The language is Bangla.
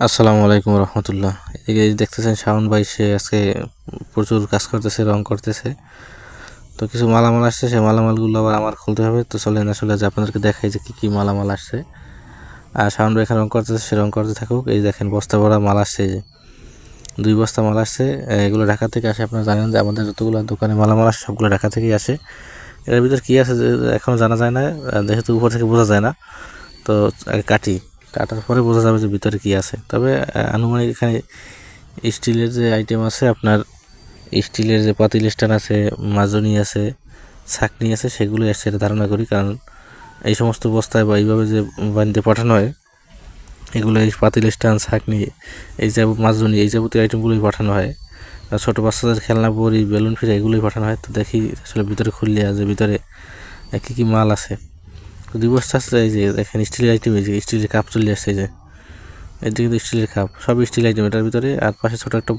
আসসালামু আলাইকুম রহমতুল্লাহ। এদিকে দেখতেছেন শাওন ভাই, সে আজকে প্রচুর কাজ করতেছে, রং করতেছে। তো কিছু মালামাল আসছে সেই মালামালগুলো আবার আমার খুলতে হবে। তো চলেন আসলে যে আপনাদেরকে দেখাই যে কী কী মালামাল আসছে। আর শাওন ভাই এখানে রং করতেছে, সে রং করতে থাকুক। এই দেখেন, বস্তা ভরা মাল আসছে যে। দুই বস্তা মাল আসছে। এগুলো ঢাকা থেকে আসে, আপনারা জানেন যে আমাদের যতগুলো দোকানে মালামাল আসে, সবগুলো ঢাকা থেকেই আসে। এর ভিতর কী আছে এখনও জানা যায় না যেহেতু উপর থেকে বোঝা যায় না। তো, আগে কাটি। কাটার পরে বোঝা যাবে যে ভিতরে কী আছে। তবে আনুমানিক এখানে স্টিলের যে আইটেম আছে, আপনার স্টিলের যে পাতিল স্ট্যান্ড আছে, মাজনি আছে, ছাকনি আছে সেগুলো এটা ধারণা করি। কারণ এই সমস্ত বস্তায় বা এইভাবে যে বানিয়ে পাঠানো হয়, এগুলো এই পাতিল স্ট্যান্ড, ছাকনি, এই যাব, মাজনি, এই যাবতীয় আইটেমগুলোই পাঠানো হয়। ছোটো বাচ্চাদের খেলনা, বড়ি, বেলুন ফিরে এগুলোই পাঠানো হয়। তো দেখি আসলে ভিতরে খুললে, যে ভিতরে কী কী মাল আছে। বস্তা আছে এই যে, দেখেন স্টিলের আইটেম এই যে, স্টিলের কাপ চলে আসছে এই যে। এদিকে স্টিলের কাপ সব স্টিল আইটেম এটার ভিতরে, আর পাশে ছোটো একটা